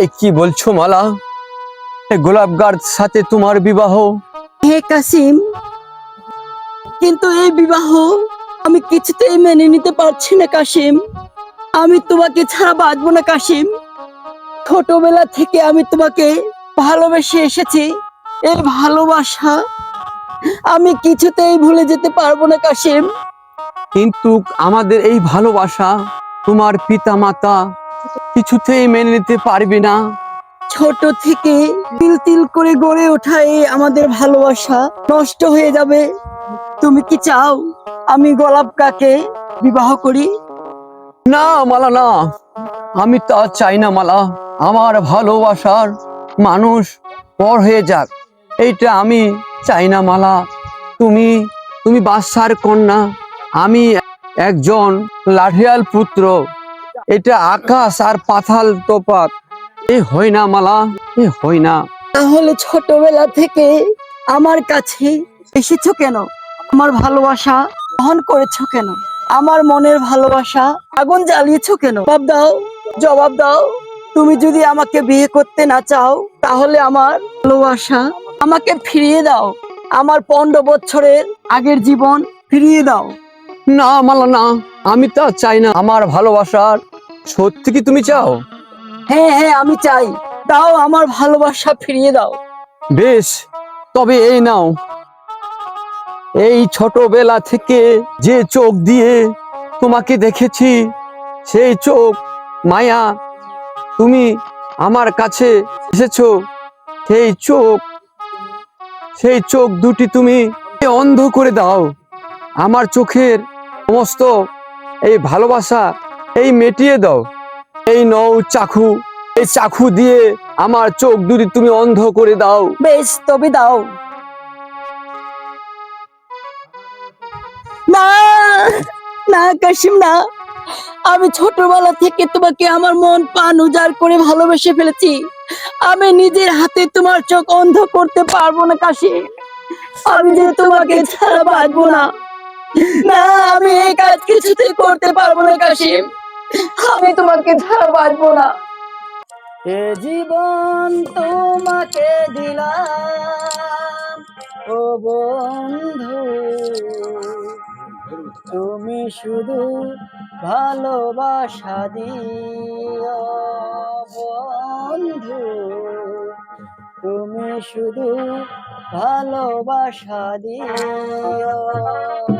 এই কি বলছো, মালা? গোলাপ গার সাথে তোমার বিবাহ? হে কাসিম, কিন্তু এই বিবাহ আমি কিছুতেই মেনে নিতে পারছি না, কাসিম। আমি তোমাকে ছাড়া বাঁচবো না, কাসিম। ছোটবেলা থেকে আমি তোমাকে ভালোবেসে এসেছি। এই ভালোবাসা আমি কিছুতেই ভুলে যেতে পারব না, কাসিম। কিন্তু আমাদের এই ভালোবাসা তোমার পিতা মাতা কিছুতেই মেনে নিতে পারবে না। ছোট থেকে তিল তিল করে গড়ে ওঠা এই আমাদের ভালোবাসা নষ্ট হয়ে যাবে। তুমি কি চাও আমি গোলাপ কাকে বিবাহ করি? না মালা না। আমি তা চাই না মালা। আমার ভালোবাসার মানুষ পর হয়ে যাক। এইটা আমি চাই না মালা। তুমি তুমি বাদশার কন্যা। আমি একজন লাঠিয়াল পুত্র। এটা আকাশ আর পাথাল তোপাত এ হয় না মালা, এ হয় না। তাহলে ছোটবেলা থেকে আমার কাছে এসেছ কেন? আমার ভালোবাসা গ্রহণ করেছ কেন? আমার মনের ভালোবাসা আগুন জ্বালিয়েছো কেন? জবাব দাও জবাব দাও। তুমি যদি আমাকে বিয়ে করতে না চাও, তাহলে আমার ভালোবাসা আমাকে ফিরিয়ে দাও। আমার পনেরো বছরের আগের জীবন ফিরিয়ে দাও। না মালা না। আমি তা চাই না। আমার ভালোবাসার সত্যি কি তুমি চাও? হ্যাঁ হ্যাঁ আমি চাই। দাও আমার ভালোবাসা ফিরিয়ে দাও। বেশ তবে এই নাও। এই ছোটবেলা থেকে যে চোখ দিয়ে তোমাকে দেখেছি সেই চোখ মায়া তুমি আমার কাছে এসেছ সেই চোখ সেই চোখ দুটি তুমি অন্ধ করে দাও। আমার চোখের সমস্ত এই ভালোবাসা এই মেটিয়ে দাও। এই নৌ চাখু এই চাখু দিয়ে আমার চোখ দুটি তুমি অন্ধ করে দাও। বেশ, তবে দাও। না না, কাশিম, না। আমি ছোটবেলা থেকে তোমাকে আমার মন পান উজাড় করে ভালোবেসে ফেলেছি। আমি নিজের হাতে তোমার চোখ অন্ধ করতে পারব না, কাশিম। আমি যে তোমাকে ছাড়া বাঁচবো না। না, আমি এই কাজ কিছুতে করতে পারব না, কাশিম। আমি তোমাকে ছাড়া বাঁচবো না। এ জীবন তোমাকে দিলাম, ও বন্ধু। তুমি শুধু ভালোবাসা দিও বন্ধু। তুমি শুধু ভালোবাসা দিও।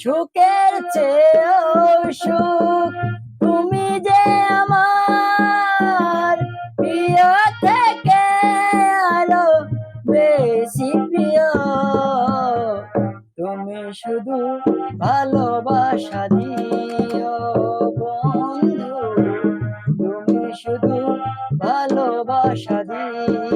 সুখের চেয়েও সুখ। তুমি যে আমার প্রিয় থেকে আরও বেশি প্রিয়। তুমি শুধু ভালোবাসা দিও বন্ধু। তুমি শুধু ভালোবাসা দিও।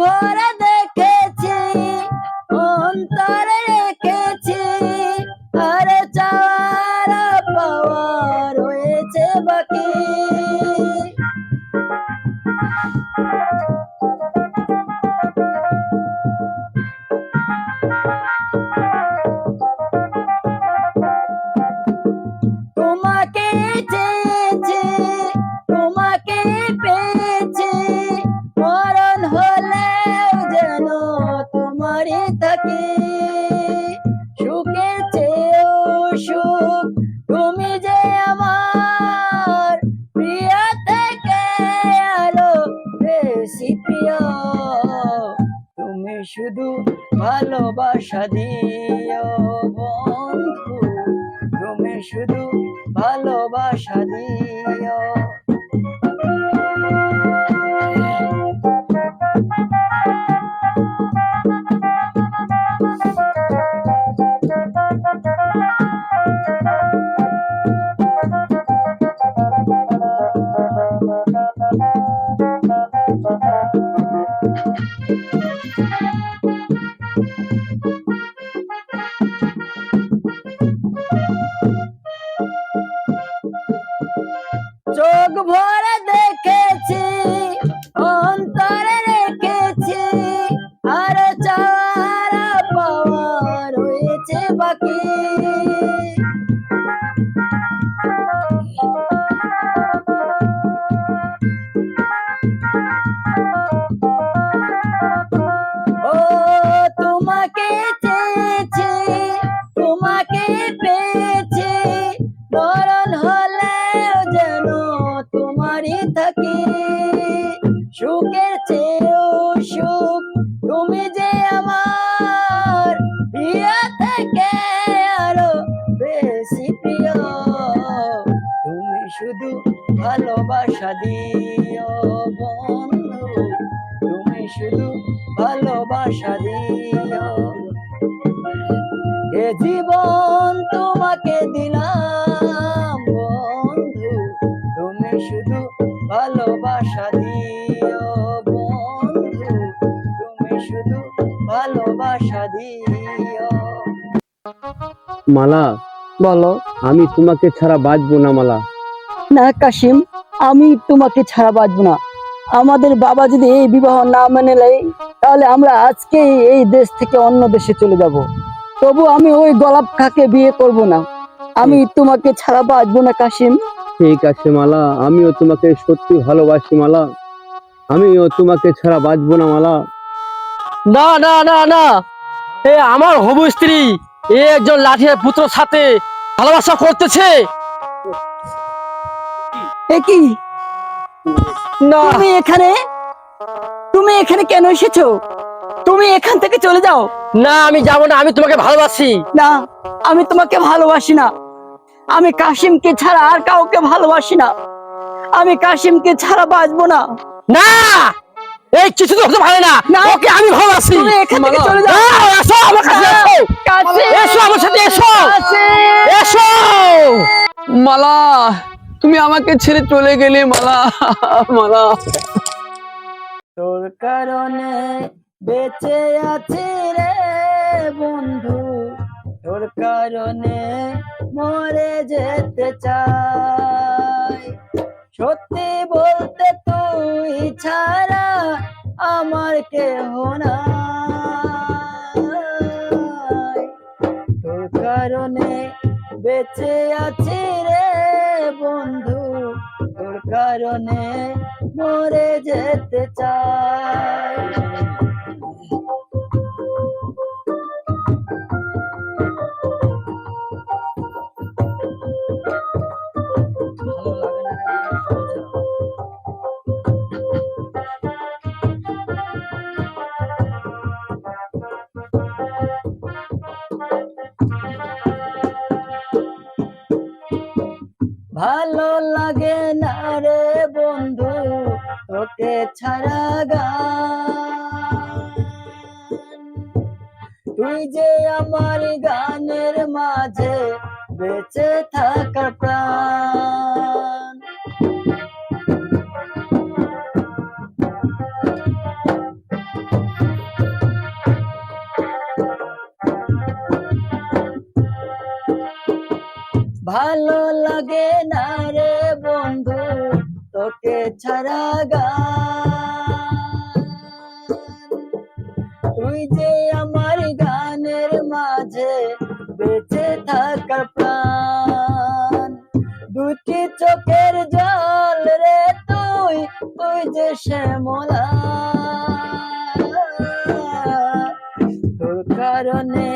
চোখ চোখ শুধু ভালোবাসা দিও বন্ধু। তুমি শুধু ভালোবাসা দিও। এ জীবন তোমাকে দিলাম বন্ধু। তুমি শুধু ভালোবাসা দিও বন্ধু। তুমি শুধু ভালোবাসা দিও। মালা, বলো, আমি তোমাকে ছাড়া বাঁচবো না মালা। না কাশিম আমি তোমাকে ছাড়া বাঁচবো না। আমাদের বাবা যদি এই বিবাহ না মেনে নেয় তাহলে আমরা আজকে এই দেশ থেকে অন্য দেশে চলে যাব। তবু আমি ওই গোলাপ খাকে বিয়ে করব না? আমি তোমাকে ছাড়া বাঁচবো না কাশিম। ঠিক আছে মালা আমিও তোমাকে সত্যি ভালোবাসি মালা। আমিও তোমাকে ছাড়া বাঁচবো না মালা। না না না না। এ আমার হবু স্ত্রী এ একজন লাঠির পুত্র সাথে ভালোবাসা করতেছে। কি? না। তুমি এখানে? তুমি এখানে কেন এসেছ? তুমি এখান থেকে চলে যাও। না আমি যাব না আমি তোমাকে ভালোবাসি। না আমি তোমাকে ভালোবাসি না। আমি কাশিমকে ছাড়া আর কাউকে ভালোবাসি না। আমি কাশিমকে ছাড়া বাঁচবো না। না! এই কিছু তো পারে না। ওকে আমি ভালোবাসি। তুমি এখান থেকে চলে যাও। এসো আমার কাছে এসো! এসো আমার সাথে এসো। এসো। মালা। তুমি আমাকে ছেড়ে চলে গেলে, মালা মালা। তোর কারণে বেঁচে আছি রে বন্ধু। তোর কারণে মরে যেতে চাই। সত্যি বলতে তুই ছাড়া আমার কেহ নাই। তোর কারণে বেঁচে আছি রে বন্ধু তোর কারণে মরে যেতে চাই। ভালো লাগে না রে বন্ধু, তোকে ছাড়া গান। তুই যে আমার গানের মাঝে বেঁচে থাকা প্রাণ। ভালো লাগে না রে বন্ধু, তোকে ছাড়া গান। তুই যে আমার গানের মাঝে বেঁচে থাকার প্রাণ। দুটি চোখের জল রে তুই তুই যে শ্যামলা তোর কারণে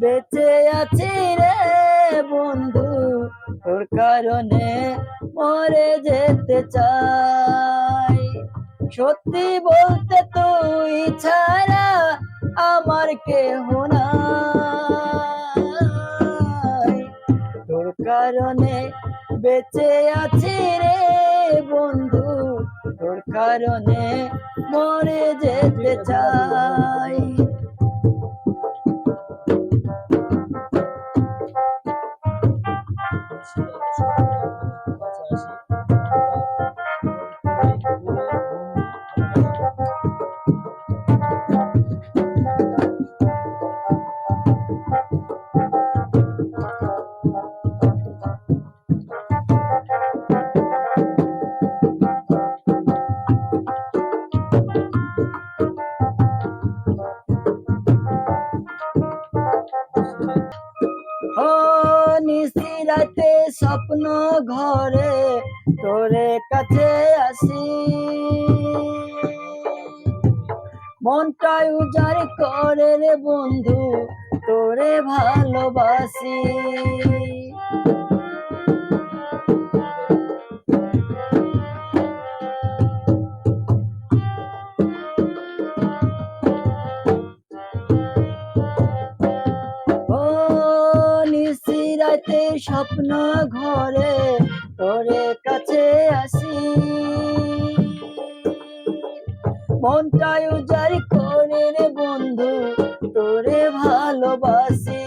বেঁচে আছি কারণে মরে যেতে চাই। সত্যি বলতে তুই ছাড়া আমার কেহ নাই। তোর কারণে বেঁচে আছি রে বন্ধু, তোর কারণে মরে যেতে চাই। তোরে কাছে আসি। মনটাই উজাড় করে রে বন্ধু তোরে ভালোবাসি। নিশিরাতে স্বপ্ন ঘরে তোরে কাছে আসি। মনটাই উজাড় করে রে বন্ধু, তোরে ভালোবাসি।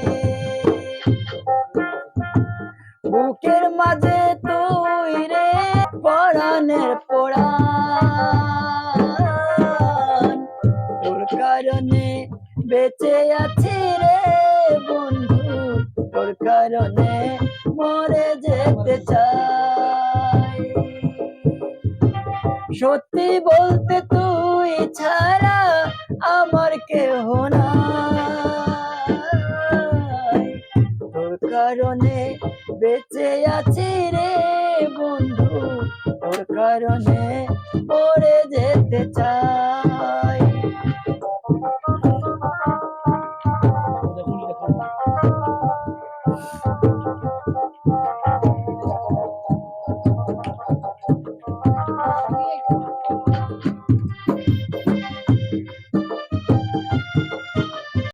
বুকের মাঝে তুই রে পরাণের পড়ান তোর কারণে বেঁচে আছি রে বন্ধু, তোর কারণে মরে যেতে চাই। সত্যি বলতে তুই ছাড়া আমার কেহ হোনা তোর কারণে বেঁচে আছি রে বন্ধু, তোর কারণে